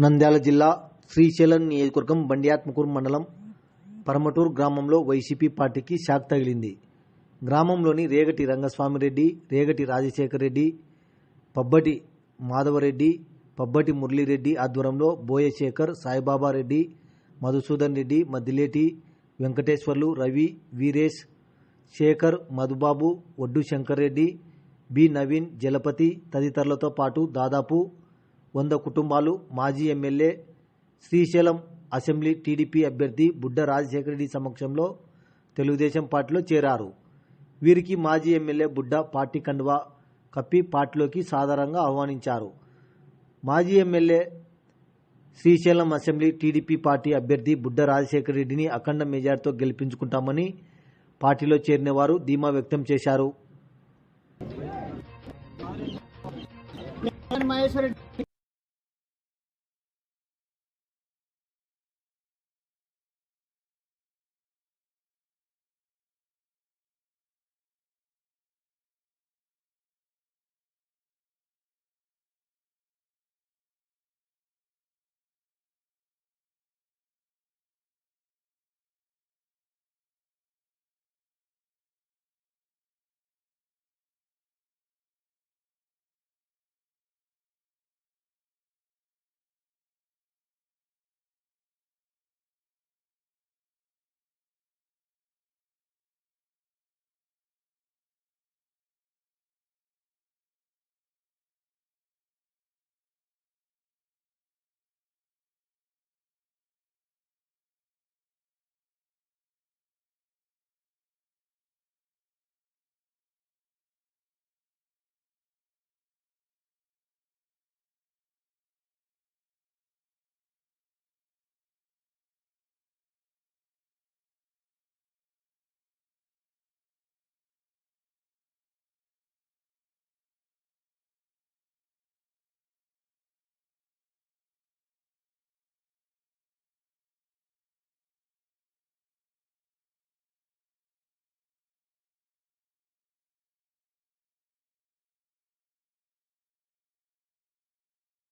నంద్యాల జిల్లా శ్రీశైలం నియోజకవర్గం బండియాత్మకూరు మండలం పరమటూరు గ్రామంలో వైసీపీ పార్టీకి షాక్ తగిలింది. గ్రామంలోని రేగటి రంగస్వామిరెడ్డి రేగటి రాజశేఖర రెడ్డి పబ్బటి మాధవరెడ్డి పబ్బటి మురళీరెడ్డి ఆధ్వర్యంలో బోయశేఖర్ సాయిబాబా రెడ్డి మధుసూదన్ రెడ్డి మద్దిలేటి వెంకటేశ్వర్లు రవి వీరేష్ శేఖర్ మధుబాబు ఒడ్డు శంకర్ రెడ్డి బి నవీన్ జలపతి తదితరులతో పాటు దాదాపు వంద కుటుంబాలు మాజీ ఎమ్మెల్యే శ్రీశైలం అసెంబ్లీ టీడీపీ అభ్యర్థి బుడ్డ రాజశేఖర రెడ్డి సమక్షంలో తెలుగుదేశం పార్టీలో చేరారు. వీరికి మాజీ ఎమ్మెల్యే బుడ్డ పార్టీ కండువా కప్పి పార్టీలోకి సాధారణంగా ఆహ్వానించారు. మాజీ MLA Srisailam assembly TDP party అభ్యర్థి బుడ్డ రాజశేఖర రెడ్డిని అఖండ మెజార్టీతో గెలిపించుకుంటామని పార్టీలో చేరిన వారు ధీమా వ్యక్తం చేశారు. మహేశ్వర రెడ్డి